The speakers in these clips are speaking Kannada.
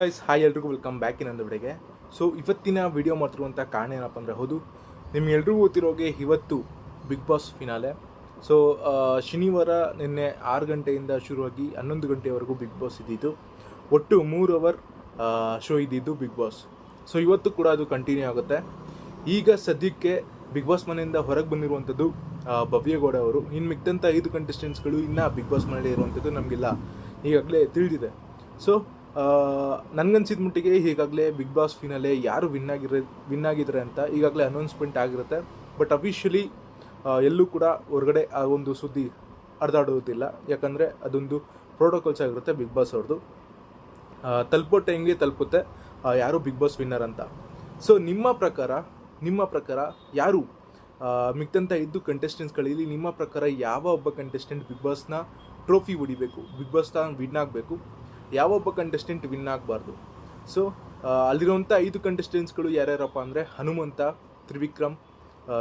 ಗೈಸ್ ಹಾಯ್ ಎಲ್ರಿಗೂ ವೆಲ್ಕಮ್ ಬ್ಯಾಕ್ ಇನ್ನೊಂದು ವಿಡಿಯೋಗೆ ಸೊ ಇವತ್ತಿನ ವಿಡಿಯೋ ಮಾಡ್ತಿರುವಂಥ ಕಾರಣ ಏನಪ್ಪ ಅಂದರೆ ಹೌದು ನಿಮ್ಗೆಲ್ರಿಗೂ ಗೊತ್ತಿರೋಗೆ ಇವತ್ತು ಬಿಗ್ ಬಾಸ್ ಫಿನಾಲೆ ಸೊ ಶನಿವಾರ ನಿನ್ನೆ ಆರು ಗಂಟೆಯಿಂದ ಶುರುವಾಗಿ ಹನ್ನೊಂದು ಗಂಟೆವರೆಗೂ ಬಿಗ್ ಬಾಸ್ ಇದ್ದಿದ್ದು. ಒಟ್ಟು ಮೂರು ಅವರ್ ಶೋ ಇದ್ದಿದ್ದು ಬಿಗ್ ಬಾಸ್ ಸೊ ಇವತ್ತು ಕೂಡ ಅದು ಕಂಟಿನ್ಯೂ ಆಗುತ್ತೆ. ಈಗ ಸದ್ಯಕ್ಕೆ ಬಿಗ್ ಬಾಸ್ ಮನೆಯಿಂದ ಹೊರಗೆ ಬಂದಿರುವಂಥದ್ದು ಭವ್ಯಗೌಡ ಅವರು. ಇನ್ನು ಮಿಕ್ಕಂಥ ಐದು ಕಂಟೆಸ್ಟೆಂಟ್ಸ್ಗಳು ಇನ್ನೂ ಬಿಗ್ ಬಾಸ್ ಮನೆಯಲ್ಲಿ ಇರುವಂಥದ್ದು ನಮಗೆಲ್ಲ ಈಗಾಗಲೇ ತಿಳಿದಿದೆ. ಸೊ ನನಗನ್ಸಿದ ಮಟ್ಟಿಗೆ ಈಗಾಗಲೇ ಬಿಗ್ ಬಾಸ್ ಫಿನಾಲೆ ಯಾರು ವಿನ್ ಆಗಿರ ವಿನ್ ಆಗಿದ್ದಾರೆ ಅಂತ ಈಗಾಗಲೇ ಅನೌನ್ಸ್ಮೆಂಟ್ ಆಗಿರುತ್ತೆ. ಬಟ್ ಅಫಿಷಿಯಲಿ ಎಲ್ಲೂ ಕೂಡ ಹೊರಗಡೆ ಆ ಒಂದು ಸುದ್ದಿ ಹರಿದಾಡುವುದಿಲ್ಲ. ಯಾಕಂದರೆ ಅದೊಂದು ಪ್ರೋಟೋಕಾಲ್ಸ್ ಆಗಿರುತ್ತೆ ಬಿಗ್ ಬಾಸ್ ಅವ್ರದ್ದು ತಲುಪೋ ಟೈಮ್ಗೆ ತಲುಪುತ್ತೆ? ಯಾರು ಬಿಗ್ ಬಾಸ್ ವಿನ್ನರ್ ಅಂತ. ಸೊ ನಿಮ್ಮ ಪ್ರಕಾರ ನಿಮ್ಮ ಪ್ರಕಾರ ಯಾರು ಮಿಕ್ಕಂಥ ಇದ್ದು ಕಂಟೆಸ್ಟೆಂಟ್ಸ್ಗಳಲ್ಲಿ ನಿಮ್ಮ ಪ್ರಕಾರ ಯಾವ ಒಬ್ಬ ಕಂಟೆಸ್ಟೆಂಟ್ ಬಿಗ್ ಬಾಸ್ನ ಟ್ರೋಫಿ ಹೊಡಿಬೇಕು? ಬಿಗ್ ಬಾಸ್ನ ವಿನ್ ಆಗಬೇಕು? ಯಾವ ಒಬ್ಬ ಕಂಟೆಸ್ಟೆಂಟ್ ವಿನ್ ಆಗಬಾರ್ದು. ಸೊ ಅಲ್ಲಿರುವಂಥ ಐದು ಕಂಟೆಸ್ಟೆಂಟ್ಸ್ಗಳು ಯಾರ್ಯಾರಪ್ಪ ಅಂದರೆ ಹನುಮಂತ, ತ್ರಿವಿಕ್ರಮ್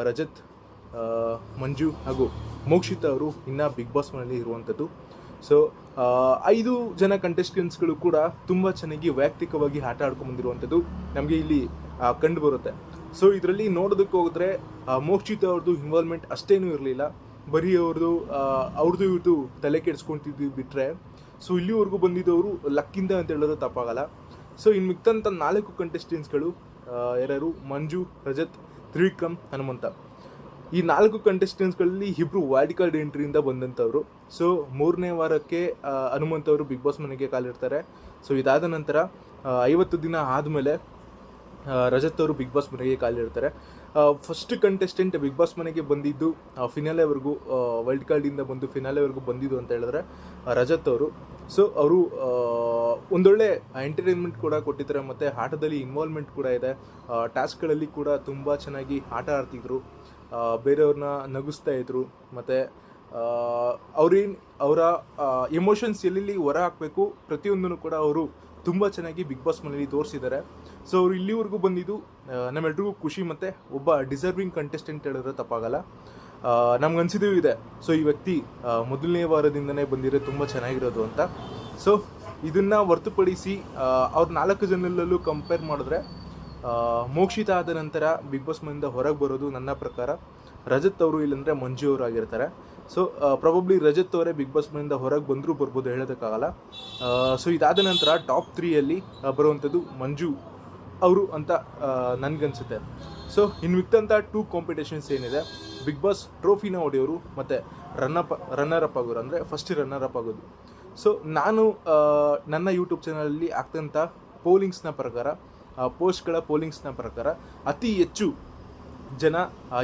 ರಜತ್ ಮಂಜು ಹಾಗೂ ಮೋಕ್ಷಿತ ಅವರು ಇನ್ನೂ ಬಿಗ್ ಬಾಸ್ ಮನೆಯಲ್ಲಿ ಇರುವಂಥದ್ದು ಸೊ ಐದು ಜನ ಕಂಟೆಸ್ಟೆಂಟ್ಸ್ಗಳು ಕೂಡ ತುಂಬ ಚೆನ್ನಾಗಿ ವೈಯಕ್ತಿಕವಾಗಿ ಆಟ ಆಡ್ಕೊಂಡು ಬಂದಿರುವಂಥದ್ದು ನಮಗೆ ಇಲ್ಲಿ ಕಂಡು ಬರುತ್ತೆ. ಸೊ ಇದರಲ್ಲಿ ನೋಡೋದಕ್ಕೆ ಹೋದರೆ ಮೋಕ್ಷಿತ ಅವ್ರದ್ದು ಇನ್ವಾಲ್ವ್ಮೆಂಟ್ ಅಷ್ಟೇನೂ ಇರಲಿಲ್ಲ. ಬರೀ ಅವ್ರದ್ದು ಅವ್ರದ್ದು ಇವ್ರದ್ದು ತಲೆ ಕೆಡಿಸ್ಕೊಂತಿದ್ದು ಬಿಟ್ಟರೆ ಸೊ ಇಲ್ಲಿವರೆಗೂ ಬಂದಿದ್ದವರು ಲಕ್ಕಿಂದ ಅಂತ ಹೇಳೋದು ತಪ್ಪಾಗಲ್ಲ. ಸೊ ಇನ್ನು ಮಿಕ್ಕಂಥ ನಾಲ್ಕು ಕಂಟೆಸ್ಟೆಂಟ್ಸ್ಗಳು ಯಾರ್ಯಾರು? ಮಂಜು, ರಜತ್, ತ್ರಿವಿಕ್ರಮ್, ಹನುಮಂತ. ಈ ನಾಲ್ಕು ಕಂಟೆಸ್ಟೆಂಟ್ಸ್ಗಳಲ್ಲಿ ಇಬ್ಬರು ವೈಲ್ಡ್ ಕಾರ್ಡ್ ಎಂಟ್ರಿಯಿಂದ ಬಂದಂಥವ್ರು. ಸೊ ಮೂರನೇ ವಾರಕ್ಕೆ ಹನುಮಂತವರು ಬಿಗ್ ಬಾಸ್ ಮನೆಗೆ ಕಾಲಿಡ್ತಾರೆ. ಸೊ ಇದಾದ ನಂತರ ಐವತ್ತು ದಿನ ಆದಮೇಲೆ ರಜತ್ ಅವರು ಬಿಗ್ ಬಾಸ್ ಮನೆಗೆ ಕಾಲಿಡ್ತಾರೆ ಫಸ್ಟ್ ಕಂಟೆಸ್ಟೆಂಟ್ ಬಿಗ್ ಬಾಸ್ ಮನೆಗೆ ಬಂದಿದ್ದು ಫಿನಾಲೆವರೆಗೂ ವರ್ಲ್ಡ್ ಕಾರ್ಡಿಂದ ಬಂದು ಫಿನಾಲೆವರೆಗೂ ಬಂದಿದ್ದು ಅಂತ ಹೇಳಿದ್ರೆ ರಜತ್ ಅವರು. ಸೊ ಅವರು ಒಂದೊಳ್ಳೆ ಎಂಟರ್ಟೈನ್ಮೆಂಟ್ ಕೂಡ ಕೊಟ್ಟಿದ್ದಾರೆ ಮತ್ತು ಆಟದಲ್ಲಿ ಇನ್ವಾಲ್ವ್ಮೆಂಟ್ ಕೂಡ ಇದೆ. ಟಾಸ್ಕ್ಗಳಲ್ಲಿ ಕೂಡ ತುಂಬ ಚೆನ್ನಾಗಿ ಆಟ ಆಡ್ತಿದ್ರು. ಬೇರೆಯವ್ರನ್ನ ನಗಿಸ್ತಾ ಇದ್ರು. ಮತ್ತು ಅವ್ರೇನು ಅವರ ಎಮೋಷನ್ಸ್ ಎಲ್ಲೆಲ್ಲಿ ಹೊರ ಹಾಕಬೇಕು, ಪ್ರತಿಯೊಂದನ್ನು ಕೂಡ ಅವರು ತುಂಬ ಚೆನ್ನಾಗಿ ಬಿಗ್ ಬಾಸ್ ಮನೇಲಿ ತೋರಿಸಿದ್ದಾರೆ. ಸೊ ಅವರು ಇಲ್ಲಿವರೆಗೂ ಬಂದಿದ್ದು ನಮ್ಮೆಲ್ರಿಗೂ ಖುಷಿ ಮತ್ತು ಒಬ್ಬ ಡಿಸರ್ವಿಂಗ್ ಕಂಟೆಸ್ಟೆಂಟ್ ಹೇಳಿದ್ರೆ ತಪ್ಪಾಗಲ್ಲ. ನಮ್ಗೆ ಅನ್ಸಿದ್ದು ಇದೆ. ಸೊ ಈ ವ್ಯಕ್ತಿ ಮೊದಲನೇ ವಾರದಿಂದನೇ ಬಂದಿರೋ ತುಂಬ ಚೆನ್ನಾಗಿರೋದು ಅಂತ. ಸೊ ಇದನ್ನು ಹೊರತುಪಡಿಸಿ ಅವ್ರ ನಾಲ್ಕು ಜನರಲ್ಲೂ ಕಂಪೇರ್ ಮಾಡಿದ್ರೆ ಮೋಕ್ಷಿತ ಆದ ನಂತರ ಬಿಗ್ ಬಾಸ್ ಮನೆಯಿಂದ ಹೊರಗೆ ಬರೋದು ನನ್ನ ಪ್ರಕಾರ ರಜತ್ ಅವರು ಇಲ್ಲಂದ್ರೆ ಮಂಜು ಅವರು ಆಗಿರ್ತಾರೆ. ಸೊ ಪ್ರಾಬಬ್ಲಿ ರಜತ್ ಅವರೇ ಬಿಗ್ ಬಾಸ್ ಮನೆಯಿಂದ ಹೊರಗೆ ಬಂದರೂ ಬರ್ಬೋದು ಹೇಳೋದಕ್ಕಾಗಲ್ಲ. ಸೊ ಇದಾದ ನಂತರ ಟಾಪ್ ತ್ರೀಯಲ್ಲಿ ಬರುವಂಥದ್ದು ಮಂಜು ಅವರು ಅಂತ ನನಗನ್ಸುತ್ತೆ. ಸೊ ಇನ್ನು ಮಿಕ್ಕಂಥ ಟೂ ಕಾಂಪಿಟೇಷನ್ಸ್ ಏನಿದೆ ಬಿಗ್ ಬಾಸ್ ಟ್ರೋಫಿನ ಹೊಡೆಯೋರು ಮತ್ತು ರನ್ನಪ್ ರನ್ನರ್ ಅಪ್ ಆಗೋರು. ಅಂದರೆ ಫಸ್ಟ್ ರನ್ನರ್ ಅಪ್ ಆಗೋದು. ಸೊ ನಾನು ನನ್ನ ಯೂಟ್ಯೂಬ್ ಚಾನಲಲ್ಲಿ ಆಗ್ತಂಥ ಪೋಲಿಂಗ್ಸ್ನ ಪ್ರಕಾರ ಪೋಸ್ಟ್ಗಳ ಪೋಲಿಂಗ್ಸ್ನ ಪ್ರಕಾರ ಅತಿ ಹೆಚ್ಚು ಜನ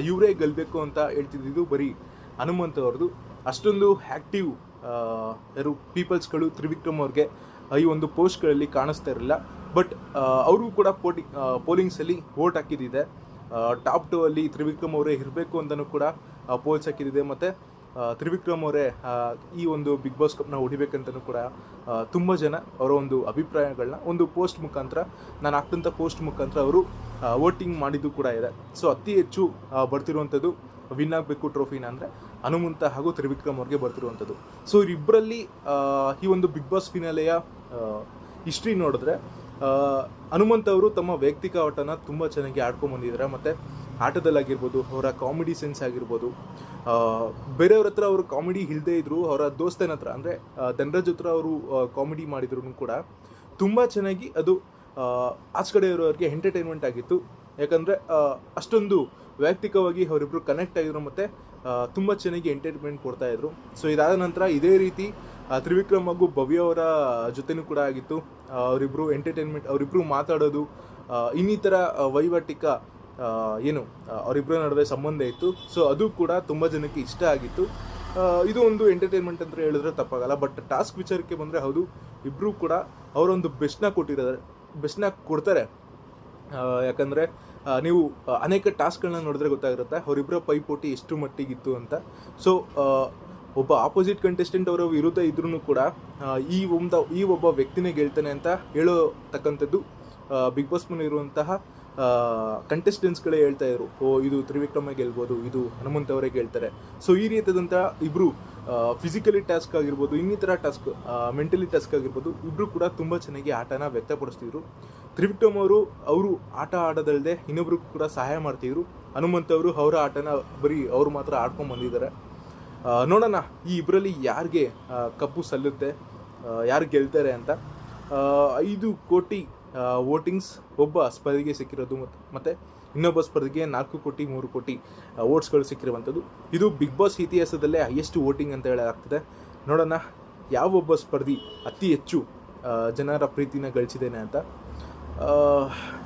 ಇವರೇ ಗೆಲ್ಲಬೇಕು ಅಂತ ಹೇಳ್ತಿದ್ದಿದ್ದು ಬರೀ ಹನುಮಂತ ಅವ್ರದ್ದು. ಅಷ್ಟೊಂದು ಆ್ಯಕ್ಟಿವ್ ಯಾರು ಪೀಪಲ್ಸ್ಗಳು ತ್ರಿವಿಕ್ರಮ್ ಅವ್ರಿಗೆ ಈ ಒಂದು ಪೋಸ್ಟ್ಗಳಲ್ಲಿ ಕಾಣಿಸ್ತಾ ಇರಲಿಲ್ಲ. ಬಟ್ ಅವರು ಕೂಡ ಪೋಟಿ ಪೋಲಿಂಗ್ಸಲ್ಲಿ ವೋಟ್ ಹಾಕಿದ್ದಿದೆ. ಟಾಪ್ ಟು ಅಲ್ಲಿ ತ್ರಿವಿಕ್ರಮ್ ಅವರೇ ಇರಬೇಕು ಅಂತಲೂ ಕೂಡ ಪೋಲ್ಸ್ ಹಾಕಿದ್ದಿದೆ. ಮತ್ತು ತ್ರಿವಿಕ್ರಮ್ ಅವರೇ ಈ ಒಂದು ಬಿಗ್ ಬಾಸ್ ಕಪ್ನ ಹೊಡಿಬೇಕಂತಲೂ ಕೂಡ ತುಂಬ ಜನ ಅವರ ಒಂದು ಅಭಿಪ್ರಾಯಗಳನ್ನ ಒಂದು ಪೋಸ್ಟ್ ಮುಖಾಂತರ, ನಾನು ಹಾಕ್ತಂಥ ಪೋಸ್ಟ್ ಮುಖಾಂತರ ಅವರು ವೋಟಿಂಗ್ ಮಾಡಿದ್ದು ಕೂಡ ಇದೆ. ಸೊ ಅತಿ ಹೆಚ್ಚು ಬರ್ತಿರುವಂಥದ್ದು ವಿನ್ ಆಗಬೇಕು ಟ್ರೋಫಿನ ಅಂದರೆ ಹನುಮಂತ ಹಾಗೂ ತ್ರಿವಿಕ್ರಮ್ ಅವ್ರಿಗೆ ಬರ್ತಿರುವಂಥದ್ದು ಸೊ ಇವರಿಬ್ಬರಲ್ಲಿ ಈ ಒಂದು ಬಿಗ್ ಬಾಸ್ ಫಿನಾಲೆಯ ಹಿಸ್ಟ್ರಿ ನೋಡಿದ್ರೆ ಹನುಮಂತ ಅವರು ತಮ್ಮ ವೈಯಕ್ತಿಕ ಆಟನ ತುಂಬ ಚೆನ್ನಾಗಿ ಆಡ್ಕೊಂಡು ಬಂದಿದ್ದಾರೆ. ಮತ್ತು ಆಟದಲ್ಲಾಗಿರ್ಬೋದು ಅವರ ಕಾಮಿಡಿ ಸೆನ್ಸ್ ಆಗಿರ್ಬೋದು ಬೇರೆಯವ್ರ ಹತ್ರ ಅವರು ಕಾಮಿಡಿ ಇಲ್ಲದೇ ಇದ್ರು, ಅವರ ದೋಸ್ತನ ಹತ್ರ, ಅಂದರೆ ಧನರಾಜ್ ಹತ್ರ ಅವರು ಕಾಮಿಡಿ ಮಾಡಿದ್ರು ಕೂಡ ತುಂಬ ಚೆನ್ನಾಗಿ ಅದು ಆಚೆ ಕಡೆ ಇರೋರಿಗೆ ಎಂಟರ್ಟೈನ್ಮೆಂಟ್ ಆಗಿತ್ತು. ಯಾಕಂದರೆ ಅಷ್ಟೊಂದು ವೈಯಕ್ತಿಕವಾಗಿ ಅವರಿಬ್ಬರು ಕನೆಕ್ಟ್ ಆಗಿದ್ರು ಮತ್ತು ತುಂಬ ಚೆನ್ನಾಗಿ ಎಂಟರ್ಟೈನ್ಮೆಂಟ್ ಕೊಡ್ತಾಯಿದ್ರು ಸೊ ಇದಾದ ನಂತರ ಇದೇ ರೀತಿ ತ್ರಿವಿಕ್ರಮ್ ಹಾಗೂ ಭವ್ಯ ಅವರ ಜೊತೆನೂ ಕೂಡ ಆಗಿತ್ತು. ಅವರಿಬ್ಬರು ಎಂಟರ್ಟೈನ್ಮೆಂಟ್ ಅವರಿಬ್ಬರು ಮಾತಾಡೋದು ಇನ್ನಿತರ ವೈವಾಟಿಕ ಏನು ಅವರಿಬ್ಬರ ನಡುವೆ ಸಂಬಂಧ ಇತ್ತು. ಸೊ ಅದು ಕೂಡ ತುಂಬ ಜನಕ್ಕೆ ಇಷ್ಟ ಆಗಿತ್ತು. ಇದು ಒಂದು ಎಂಟರ್ಟೈನ್ಮೆಂಟ್ ಅಂತ ಹೇಳಿದ್ರೆ ತಪ್ಪಾಗಲ್ಲ. ಬಟ್ ಟಾಸ್ಕ್ ವಿಚಾರಕ್ಕೆ ಬಂದರೆ ಹೌದು ಇಬ್ಬರೂ ಕೂಡ ಅವರೊಂದು ಬೆಸ್ಟ್ನ ಕೊಟ್ಟಿದ್ದಾರೆ. ಬೆಸ್ಟ್ನ ಕೊಡ್ತಾರೆ. ಯಾಕಂದರೆ ನೀವು ಅನೇಕ ಟಾಸ್ಕ್ಗಳನ್ನ ನೋಡಿದ್ರೆ ಗೊತ್ತಾಗಿರುತ್ತೆ. ಅವರಿಬ್ಬರ ಪೈಪೋಟಿ ಎಷ್ಟು ಮಟ್ಟಿಗಿತ್ತು ಅಂತ. ಸೊ ಒಬ್ಬ ಆಪೋಸಿಟ್ ಕಂಟೆಸ್ಟೆಂಟ್ ಅವರ ವಿರುದ್ಧ ಇದ್ರೂ ಕೂಡ ಈ ಒಂದು, ಈ ಒಬ್ಬ ವ್ಯಕ್ತಿನೇ ಗೆಲ್ತಾನೆ ಅಂತ ಹೇಳೋತಕ್ಕಂಥದ್ದು ಬಿಗ್ ಬಾಸ್ ಮನೆ ಇರುವಂತಹ ಕಂಟೆಸ್ಟೆಂಟ್ಸ್ಗಳೇ ಹೇಳ್ತಾ ಇದ್ರು. ಓ, ಇದು ತ್ರಿವಿಕ್ರಮ ಗೆಲ್ಬೋದು, ಇದು ಹನುಮಂತ್ ಅವರೇ ಗೆಲ್ತಾರೆ. ಸೊ ಈ ರೀತಿಯಾದಂಥ ಇಬ್ಬರು ಫಿಸಿಕಲಿ ಟಾಸ್ಕ್ ಆಗಿರ್ಬೋದು, ಇನ್ನಿತರ ಟಾಸ್ಕ್ ಮೆಂಟಲಿ ಟಾಸ್ಕ್ ಆಗಿರ್ಬೋದು ಇಬ್ಬರು ಕೂಡ ತುಂಬ ಚೆನ್ನಾಗಿ ಆಟನ ವ್ಯಕ್ತಪಡಿಸ್ತಿದ್ರು. ತ್ರಿವಿಕ್ರಮ್ ಅವರು ಅವರು ಆಟ ಆಡೋದಲ್ಲದೆ ಇನ್ನೊಬ್ರು ಕೂಡ ಸಹಾಯ ಮಾಡ್ತಿದ್ರು. ಹನುಮಂತ್ ಅವರು ಅವರ ಆಟನ ಬರೀ ಅವರು ಮಾತ್ರ ಆಡ್ಕೊಂಡು ಬಂದಿದ್ದಾರೆ. ನೋಡೋಣ, ಈ ಇಬ್ಬರಲ್ಲಿ ಯಾರಿಗೆ ಕಪ್ಪು ಸಲ್ಲುತ್ತೆ ಯಾರು ಗೆಲ್ತಾರೆ ಅಂತ. ಐದು ಕೋಟಿ ವೋಟಿಂಗ್ಸ್ ಒಬ್ಬ ಸ್ಪರ್ಧಿಗೆ ಸಿಕ್ಕಿರೋದು ಮತ್ತು ಇನ್ನೊಬ್ಬ ಸ್ಪರ್ಧಿಗೆ ನಾಲ್ಕು ಕೋಟಿ, ಮೂರು ಕೋಟಿ ವೋಟ್ಸ್ಗಳು ಸಿಕ್ಕಿರುವಂಥದ್ದು. ಇದು ಬಿಗ್ ಬಾಸ್ ಇತಿಹಾಸದಲ್ಲೇ ಹೈಯೆಸ್ಟ್ ವೋಟಿಂಗ್ ಅಂತ ಹೇಳಲಾಗ್ತದೆ. ನೋಡೋಣ ಯಾವೊಬ್ಬ ಸ್ಪರ್ಧಿ ಅತಿ ಹೆಚ್ಚು ಜನರ ಪ್ರೀತಿನ ಗಳಿಸಿದ್ದೇನೆ ಅಂತ.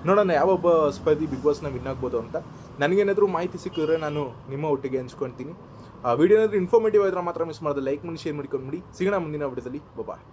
ನೋಡೋಣ ಯಾವೊಬ್ಬ ಸ್ಪರ್ಧಿ ಬಿಗ್ ಬಾಸ್ನ ವಿನ್ ಆಗ್ಬೋದು ಅಂತ. ನನಗೇನಾದರೂ ಮಾಹಿತಿ ಸಿಕ್ಕಿದ್ರೆ ನಾನು ನಿಮ್ಮ ಒಟ್ಟಿಗೆ ಹಂಚ್ಕೊಳ್ತೀನಿ. ವಿಡಿಯೋ ಏನಾದರೂ ಇನ್ಫಾರ್ಮೇಟಿವ್ ಆದರೆ ಮಾತ್ರ ಮಿಸ್ ಮಾಡೋದು. ಲೈಕ್ ಮಾಡಿ ಶೇರ್ ಮಾಡ್ಕೊಂಡು ಬಿಡಿ ಸಿಗೋಣ ಮುಂದಿನ ವಿಡಿಯೋದಲ್ಲಿ ಬಾಯ್